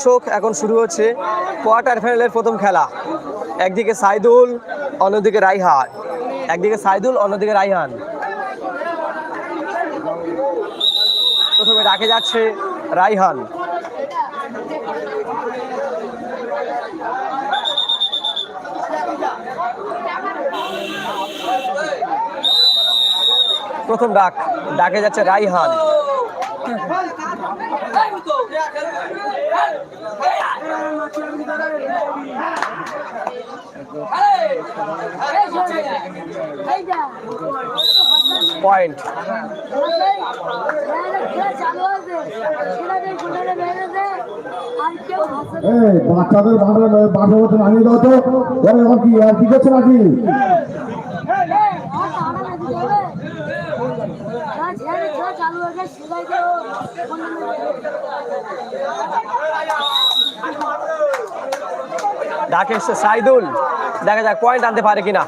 দর্শক, এখন শুরু হচ্ছে কোয়ার্টার ফাইনালের প্রথম খেলা। একদিকে সাইদুল, অন্যদিকে রাইহান। একদিকে সাইদুল, অন্যদিকে রাইহান। প্রথমে ডাকে যাচ্ছে রাইহান। প্রথম ডাক, ডাকে যাচ্ছে রাইহান। পয়েন্ট এই বাচ্চাদের বাঁধা বাঁধা মতো নামিয়ে দাও তো। এখন কি আর কি করছে নাকি? চালু হয়েছে সিলাইতে ডাকে এসছে সাইদুল। দেখা যাক পয়েন্ট আনতে পারে কিনা।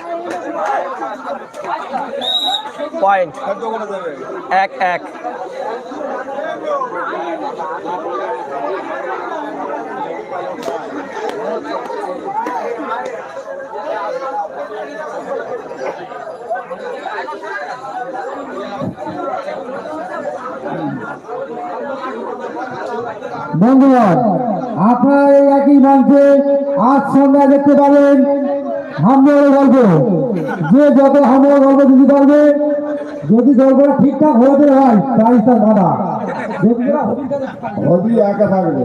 পয়েন্ট এক এক। বন্ধুগণ আপনারা এই একই মঞ্চে আজ সন্ধ্যায় দেখতে পাবেন হামলার গল্প। যে যত হামলার গল্প দিতে পারবে যদি গল্পটা ঠিকঠাক হতে হয় তাই তার বাধা। হবি একা থাকবে।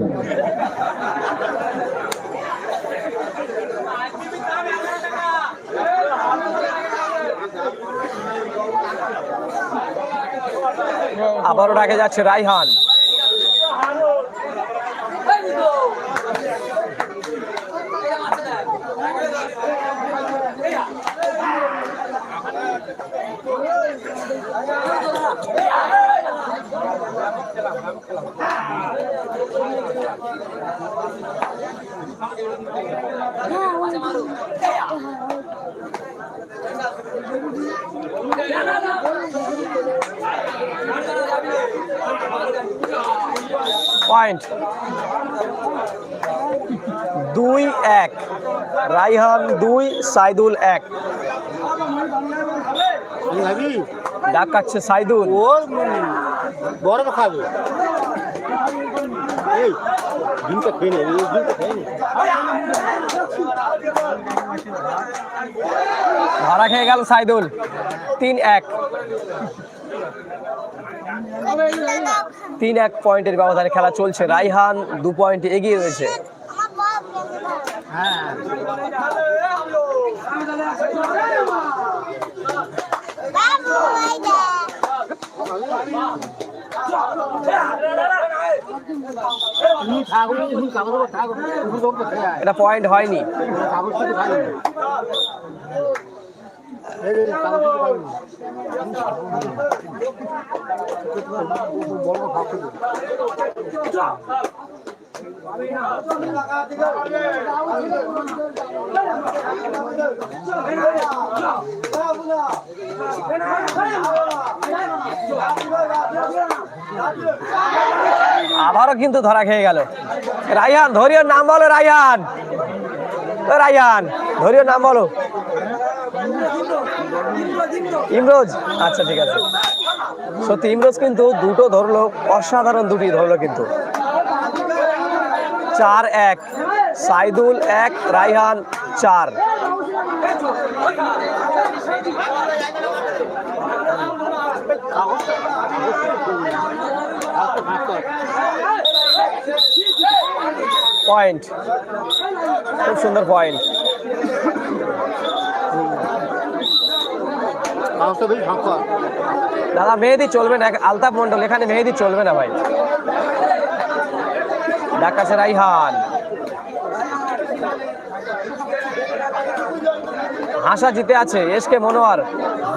আবারও ডাকে যাচ্ছে রাইহান। পয়েন্ট দুই এক। রাইহান দুই সাইদুল এক। ডাক কাটছে সাইদুল। গরম খাবে। এই ডিমটা খেয়ে নে এই ডিমটা খেয়ে নে। ধরা খেয়ে গেল সাইদুল। তিন এক। তিন এক পয়েন্টের ব্যবধানে খেলা চলছে। রাইহান দু পয়েন্ট এগিয়ে রয়েছে। এটা পয়েন্ট হয়নি। আবারও কিন্তু ধরা খেয়ে গেল। রাইহান ধরিওর নাম বলো রাইহান ও রাইহান ধরিওর নাম বলো। ইমরোজ? আচ্ছা ঠিক আছে। সত্যি, ইমরোজ কিন্তু দুটো ধরলো, অসাধারণ দুটি ধরলো কিন্তু। চার এক, সাইদুল এক, রাইহান চার। পয়েন্ট। খুব সুন্দর পয়েন্ট। দাদা, মেহেদি চলবে না আলতাফ মন্ডল এখানে মেহেদি চলবে না ভাই। ডাকাছে রাইহান। হাসা জিতে আছে এসকে মনোয়ার।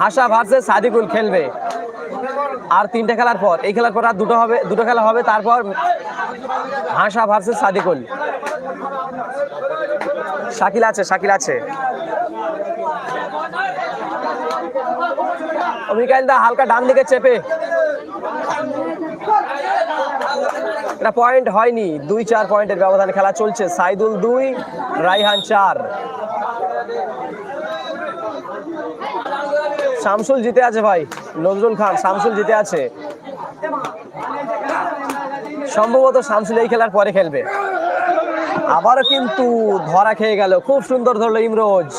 হাসা ভার্সেস সাদিকুল খেলবে। আর তিনটে খেলার পর, এই খেলার পর আর দুটো হবে, দুটো খেলা হবে, তারপর হাসা ভার্সেস সাদিকুল। শাকিল আছে শাকিল আছে। মিকাইল দা হালকা ডান দিকে চেপে। এটা পয়েন্ট হয়নি। দুই চার পয়েন্টের ব্যবধানে খেলা চলছে। সাইদুল দুই, রাইহান চার। শামসুল জিতে আছে ভাই। নজরুল খান, শামসুল জিতে আছে। সম্ভবত শামসুল এই খেলার পরে খেলবে। আবারও কিন্তু ধরা খেয়ে গেল। খুব সুন্দর ধরলো ইমরোজ।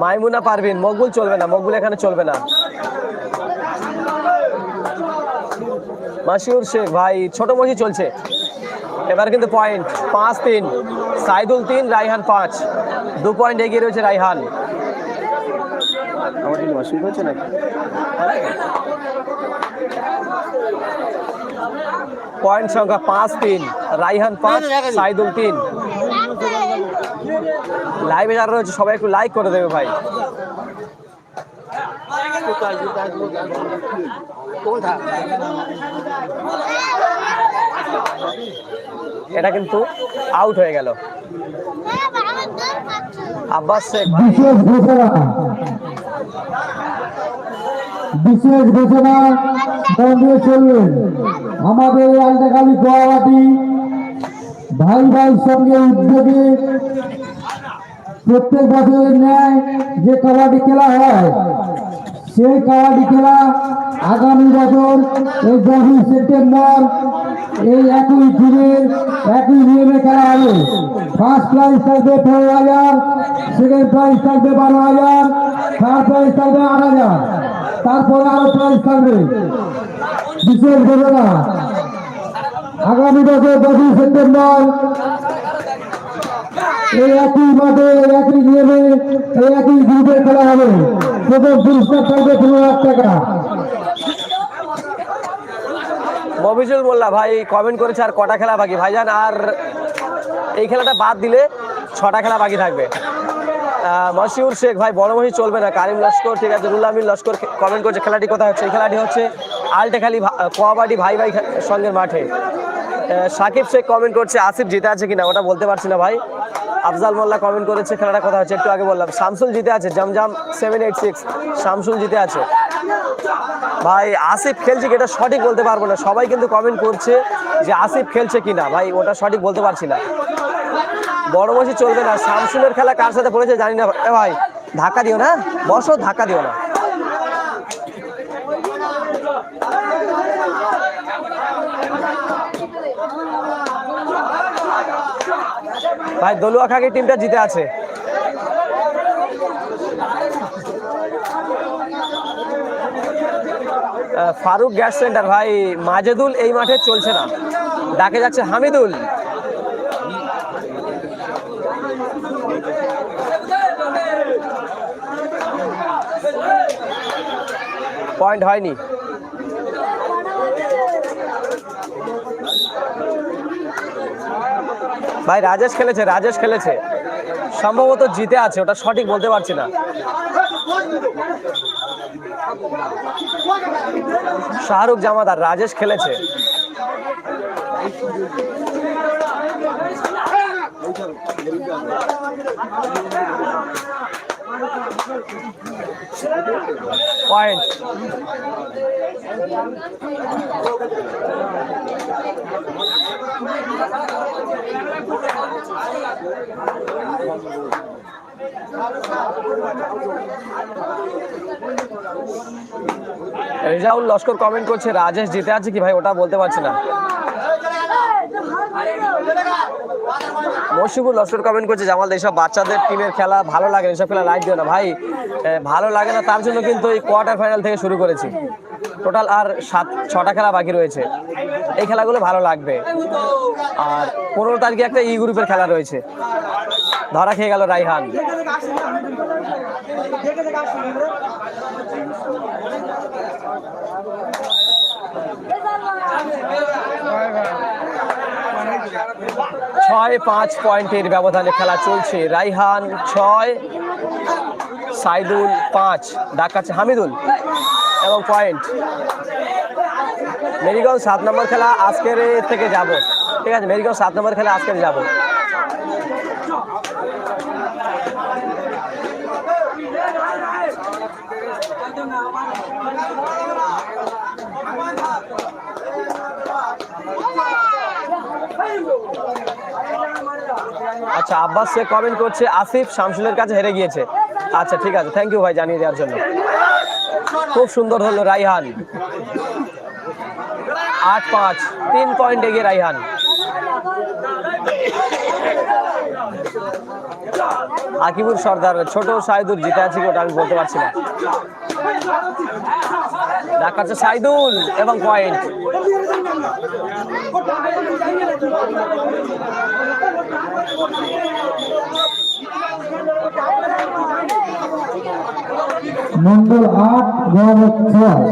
মাইমুনা পারভিন মকবুল চলবে না মকবুল এখানে চলবে না। মাসিউর শেখ ভাই ছোট মসি চলছে। এবার কিন্তু পয়েন্ট পাঁচ তিন সাইদুল তিন রাইহান পাঁচ। দু পয়েন্ট এগিয়ে রয়েছে রাইহান। পয়েন্ট সংখ্যা পাঁচ তিন রাইহান পাঁচ সাইদুল তিন। লাইভে যারা রয়েছে, সবাই একটু লাইক করে দেবে ভাই। এটা কিন্তু আউট হয়ে গেল। আব্বাস বিশেষ ঘোষণা। বিশেষ ঘোষণা। বন্ধে চলবেন আমাদের আলটাকালি গোয়াবাটি ভাই ভাই সঙ্গে উদ্যোগে প্রত্যেক বছরের ন্যায় যে কাবাডি খেলা হয়, সেই কাবাডি খেলা আগামী বছর এই দশই সেপ্টেম্বর এই একই দিনে, একই নিয়মে খেলা হবে। ফার্স্ট প্রাইজ থাকবে পনেরো হাজার সেকেন্ড প্রাইজ থাকবে বারো হাজার থার্ড প্রাইজ থাকবে আট হাজার। তারপরে আরও প্রাইজ থাকবে। বিশেষ ঘটনা আগামী বছর দশই সেপ্টেম্বর এই একই মাঠে একই নিয়মে একই গ্রুপে খেলা হবে। প্রথম পুরস্কার থাকবে লাখ টাকা। মফিজুল ভাই কমেন্ট করেছে আর কটা খেলা বাকি? ভাইজান আর এই খেলাটা বাদ দিলে ছটা খেলা বাকি থাকবে। আহ, মশিউর শেখ ভাই বড় মহি চলবে না। কারিম লস্কর ঠিক আছে রুল আমিন লস্কর কমেন্ট করছে খেলাটি কোথায় হচ্ছে? এই খেলাটি হচ্ছে আলটেখালি কোয়াবাডি ভাই ভাই সঙ্গের মাঠে। সাকিব শেখ কমেন্ট করছে আসিফ জিতে আছে কিনা ওটা বলতে পারছি না ভাই। আফজাল মোল্লা কমেন্ট করেছে, খেলাটা কথা হচ্ছে একটু আগে বললাম। শামসুল জিতে আছে, Zamzam seven eight six Shamsul জিতে আছে। ভাই, আসিফ খেলছে কি? এটা সঠিক বলতে পারব না। সবাই কিন্তু কমেন্ট করছে যে আসিফ খেলছে কিনা। ভাই, ওটা সঠিক বলতে পারছি না। বড় বসে চলবে না। শামসুলের খেলা কার সাথে পড়েছে জানি না। ভাই, ধাক্কা দিও না, বসো, ধাক্কা দিও না। ভাই, দলুয়া খাকি টিমটা জিতে আছে। ফারুক গ্যাস সেন্টার, ভাই, মাজেদুল এই মাঠে চলছে না। ডাকে যাচ্ছে হামিদুল। পয়েন্ট হয়নি। ভাই, রাজেশ খেলেছে রাজেশ খেলেছে। সম্ভবত জিতে আছে, ওটা সঠিক বলতে পারছি না। শাহরুখ জামাদার, রাজেশ খেলেছে। পয়েন্ট রেজাউল লস্কর কমেন্ট করছে রাজেশ জিতে আছে কি ভাই? ওটা বলতে পারছি না। মশিবুল লস্কর কমেন্ট করছে জামাল এইসব বাচ্চাদের টিমের খেলা ভালো লাগে না, এসব খেলা লাইক দিও না। ভাই ভালো লাগে না তার জন্য কিন্তু এই কোয়ার্টার ফাইনাল থেকে শুরু করেছি। টোটাল আর সাত ছটা খেলা বাকি রয়েছে। এই খেলাগুলো ভালো লাগবে। আর পনেরো তারিখে একটা ই গ্রুপের খেলা রয়েছে। ধরা খেয়ে গেল রাইহান। ছয়, পাঁচ পয়েন্টের ব্যবধানে খেলা চলছে। রাইহান ছয়, সাইদুল পাঁচ ডাকাচ্ছে হামিদুল। এবং পয়েন্ট। মেরিগঞ্জ সাত নম্বর খেলা আজকের থেকে যাব। ঠিক আছে, মেরিগঞ্জ সাত নম্বর খেলা আজকের যাব। আচ্ছা আব্বাস সে কমেন্ট করছে, আসিফ শামসুলের কাছে হেরে গিয়েছে। আচ্ছা ঠিক আছে থ্যাংক ইউ ভাই জানিয়ে দেওয়ার জন্য। খুব সুন্দর হলো রাইহান। আট পাঁচ, তিন পয়েন্ট এগিয়ে রাইহান। আকিবুর সর্দার, ছোট সাইদুর জিতে আছে ওটা আমি বলতে পারছি না। দেখাচ্ছে সাইদুল এবং পয়েন্ট মন্ডল আট গড় ছয়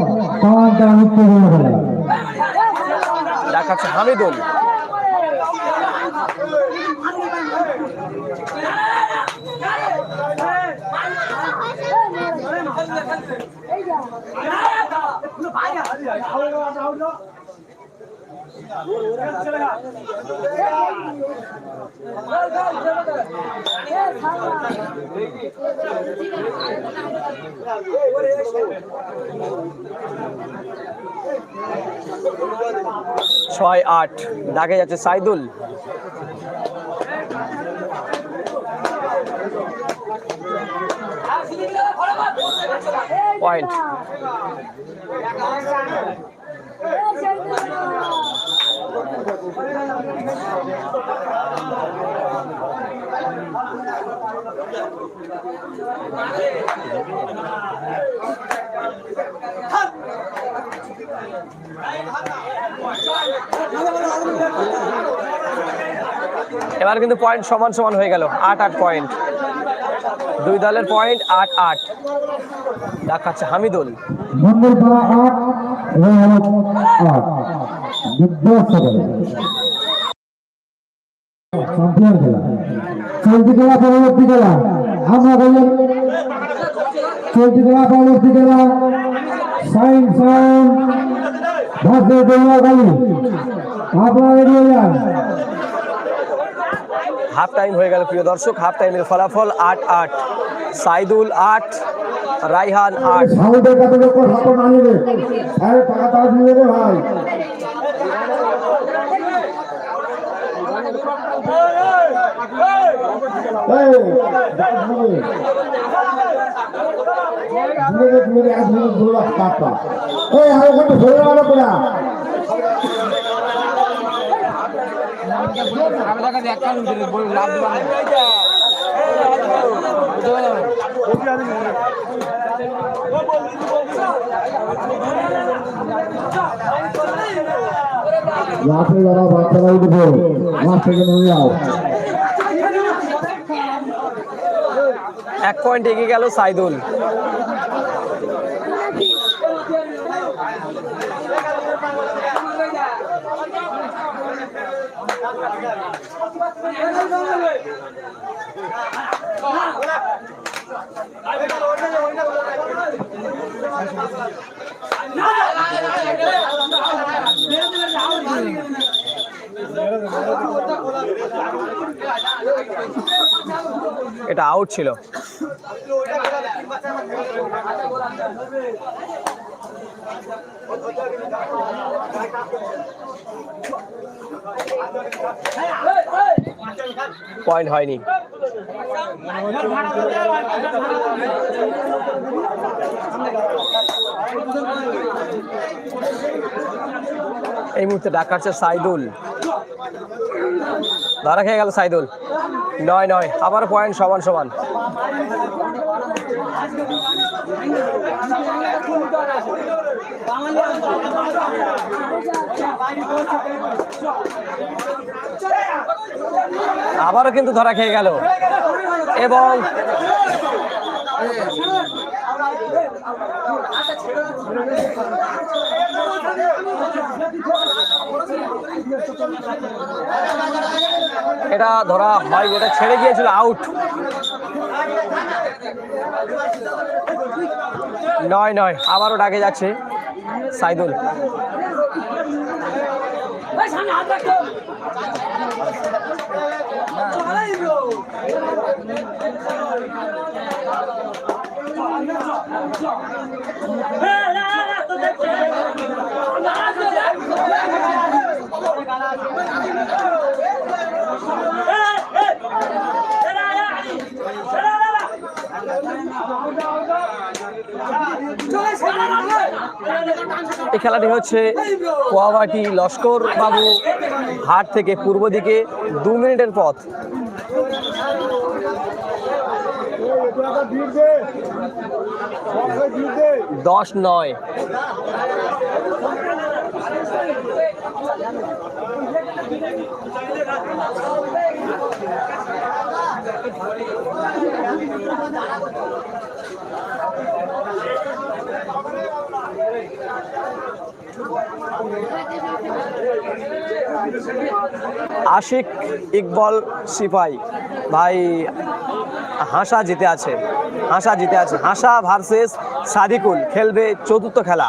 পাঁচ দামিত্ব খেলা দেখাচ্ছে হামিদুল। ছয় আট ডাকে যাচ্ছে সাইদুল। পয়েন্ট এবার কিন্তু পয়েন্ট সমান সমান হয়ে গেল। আট আট পয়েন্ট দুই দলের পয়েন্ট আট আট। দেখাচ্ছে হামিদুল। মন্ডল পাড়া আট রেহান আট বিধ্বস্ত করে চ্যাম্পিয়ন খেলা চলতি খেলা পরবর্তী খেলা আমরা বলেন চলতি খেলা পরবর্তী খেলা সাইন সাইন ভারতের দৌড়াগালি আপনারা রেডি হয়ে যান হাফ টাইম হয়ে গেল প্রিয় দর্শক হাফ টাইমের ফলাফল আট আট। সাইদুল আট, রাইহান আট। সাউদের কাছে লোক হাতে না নেবে আরে টাকা তারা দিয়ে দেবে ভাই। ধরে ধরে এক মিনিট রাখ কাপটা। এই, আর ওখানে ধরে রাখো তোরা। মাঠে যারা বাচ্চারা উঠবে মাঠ থেকে নেমে যাও এক পয়েন্ট এগিয়ে গেল সাইদুল এটা আউট ছিল। পয়েন্ট হয়নি। এই মুহূর্তে ডাকাচ্ছে সাইদুল। ধরা খেয়ে গেল সাইদুল। নয় নয়। আবার পয়েন্ট সমান সমান। আবারও কিন্তু ধরা খেয়ে গেল। এবং এটা ধরা হয় এটা ছেড়ে গিয়েছিল আউট নয় নয় আবারও ডাকে যাচ্ছে সাইদুল। এই খেলাটি হচ্ছে কোয়াবাটি লস্কর বাবু হাট থেকে পূর্ব দিকে দু মিনিটের পথ। দশ নয়। আশিক ইকবল সিপাই। ভাই, হাসা জিতে আছে। হাসা জিতে আছে। হাসা ভার্সেস সাদিকুল, খেলবে চতুর্থ খেলা।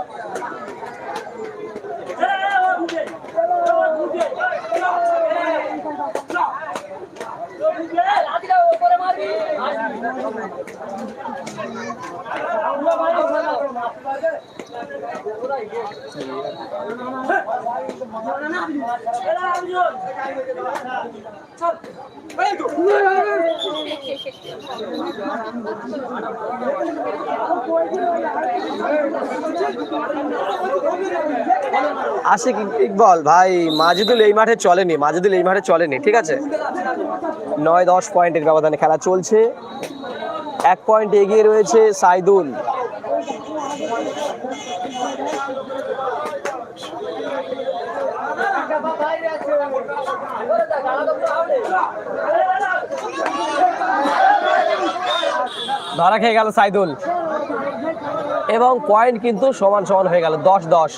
আল্লাহ ভাই আশিক ইকবল, ভাই, মাজিদুল এই মাঠে চলেনি, মাজিদুল এই মাঠে চলেনি, ঠিক আছে? নয় দশ পয়েন্টের ব্যবধানে খেলা চলছে। এক পয়েন্ট এগিয়ে রয়েছে সাইদুল। ধরা খেয়ে গেল সাইদুল। এবং পয়েন্ট কিন্তু সমান সমান হয়ে গেল দশ দশ।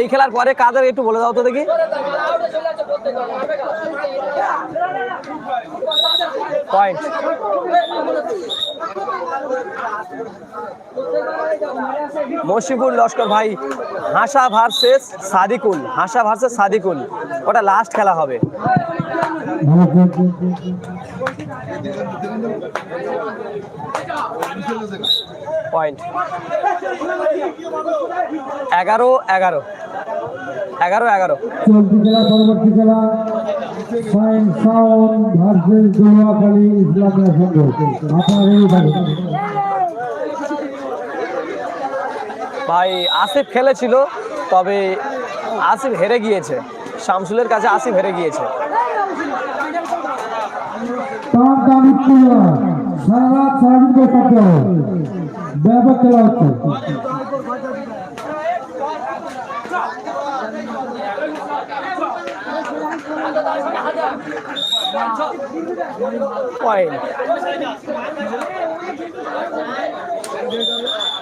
এই খেলার পরে কাদের একটু বলে দাও তো দেখি। পয়েন্ট লস্কর ভাই, হাসা ভার্সেস সাদিকুল, হাসা ভার্সেস সাদিকুল। ওটা লাস্ট খেলা হবে। পয়েন্ট। এগারো এগারো। এগারো এগারো। চলতি খেলা পরবর্তী খেলা ভাই আসিফ খেলেছিল তবে আসিফ হেরে গিয়েছে। শামসুলের কাছে আসিফ হেরে গিয়েছে। সারা রাত সারাদিন করে থাকতে হবে। ব্যাপক খেলা হচ্ছে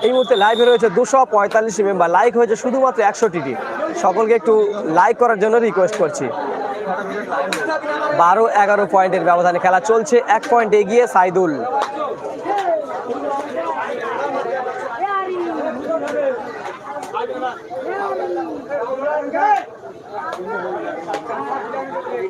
এই মুহূর্তে লাইভে রয়েছে দুশো পঁয়তাল্লিশ মেম্বার লাইক হয়েছে শুধুমাত্র একশো টিটি সকলকে একটু লাইক করার জন্য রিকোয়েস্ট করছি। বারো এগারো পয়েন্টের ব্যবধানে খেলা চলছে। এক পয়েন্ট এগিয়ে সাইদুল।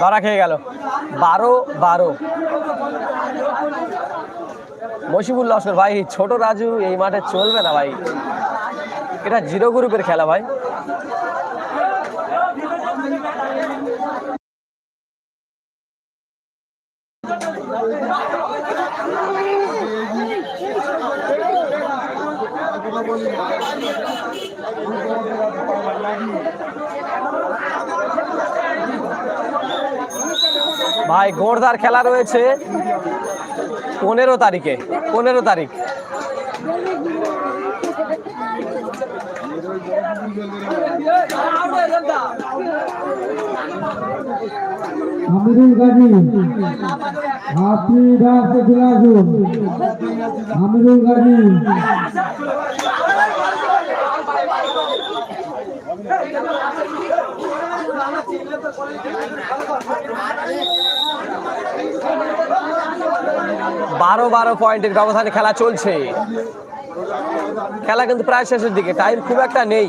ধরা খেয়ে গেল। বারো বারো। মশিবুল লস্কর, ভাই, ছোট রাজু এই মাঠে চলবে না, ভাই। এটা জিরো গ্রুপের খেলা, ভাই। ভাই গোড়দার খেলা রয়েছে পনেরো তারিখে পনেরো তারিখ। আমিরুল গাজী আমিরুল গাজী বারো বারো পয়েন্টের ব্যবধানে খেলা চলছে। খেলা কিন্তু প্রায় শেষের দিকে। টাইম খুব একটা নেই।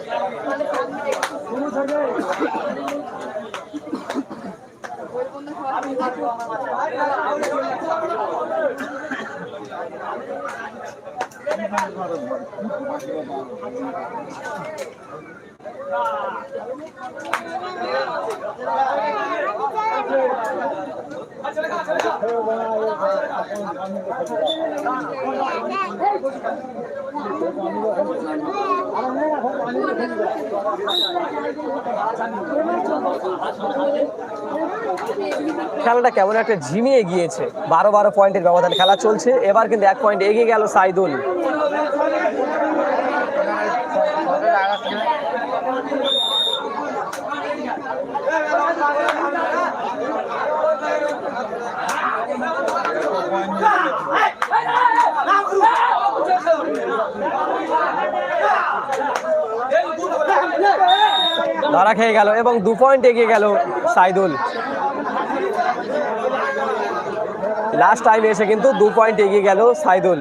আচ্ছা, আচ্ছা, আচ্ছা। খেলাটা কেমন একটা ঝিমিয়ে গিয়েছে। বারো বারো পয়েন্টের ব্যবধান খেলা চলছে। এবার কিন্তু এক পয়েন্ট এগিয়ে গেল সাইদুল। ধরা খেয়ে গেল এবং দু পয়েন্ট এগিয়ে গেল সাইদুল লাস্ট টাইম এসে কিন্তু দু পয়েন্ট এগিয়ে গেল সাইদুল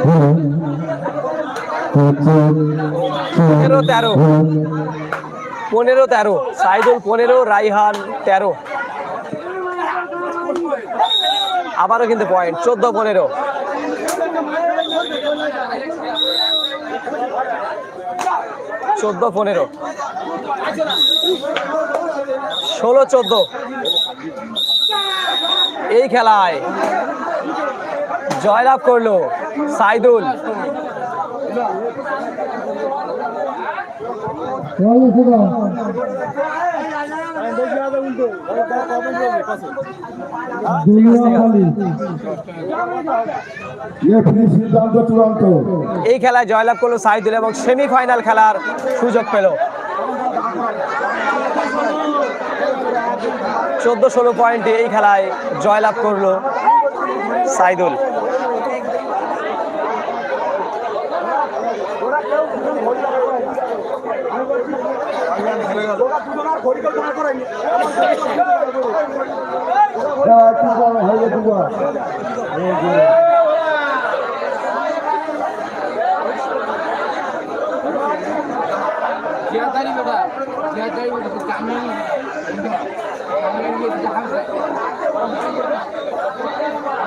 আপনারা পনেরো তেরো। পনেরো তেরো। সাইদুল পনেরো, রাইহান তেরো। আবারও কিন্তু পয়েন্ট চোদ্দ পনেরো। চোদ্দ পনেরো। ষোলো, চোদ্দ। এই খেলায় জয়লাভ করল সাইদুল। এই খেলায় জয়লাভ করল সাইদুল এবং সেমিফাইনাল খেলার সুযোগ পেল। চোদ্দ ষোলো পয়েন্টে এই খেলায় জয়লাভ করল সাইদুল। জিয়াদারি বেটা জিয়াদারি বেটা কামি কামি গিয়ে জাহাজ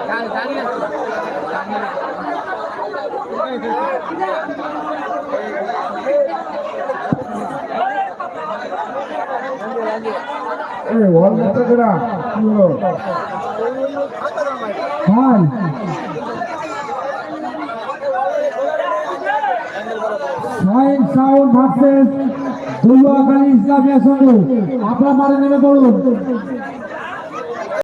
গাড়ি গাড়ি আছে এই ওয়াল মেটাকে না কি হলো high sound versus Duluakhali Islamia Sangha আপনারা মারে নেমে পড়ুন।